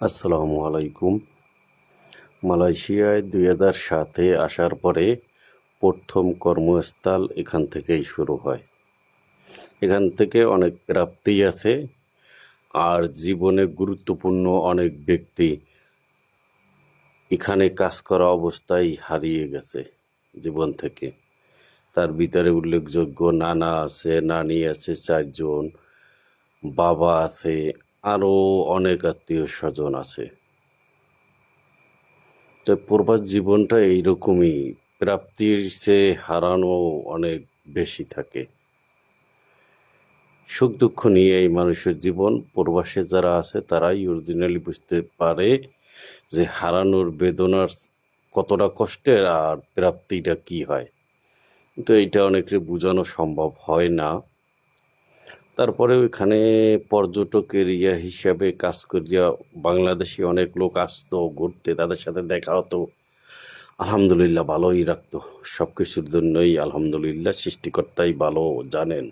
আসসালামু আলাইকুম। মালয়েশিয়ায় দুই হাজার সাতে আসার পরে প্রথম কর্মস্থল এখান থেকেই শুরু হয়। এখান থেকে অনেক প্রাপ্তি আছে আর জীবনে গুরুত্বপূর্ণ অনেক ব্যক্তি এখানে কাজ করা অবস্থায় হারিয়ে গেছে জীবন থেকে। তার ভিতরে উল্লেখযোগ্য নানা আছে, নানি আছে, চারজন, বাবা আছে আরও অনেক আত্মীয় স্বজন আছে। তো প্রবাস জীবনটা এইরকমই, প্রাপ্তির চেয়ে হারানো অনেক বেশি থাকে। সুখ দুঃখ নিয়ে এই মানুষের জীবন, প্রবাসে যারা আছে তারাই অরিজিনালি বুঝতে পারে যে হারানোর বেদনার কতটা কষ্টের আর প্রাপ্তিটা কি হয়। তো এইটা অনেকের বোঝানো সম্ভব হয় না। তারপরে ওইখানে পর্যটকের ইয়া হিসাবে কাজ করিয়া বাংলাদেশি অনেক লোক আসতো, ঘুরতে, তাদের সাথে দেখা হতো। আলহামদুলিল্লাহ ভালোই রাখতো সব কিছুর জন্যই আলহামদুলিল্লাহ সৃষ্টিকর্তাই ভালো জানেন।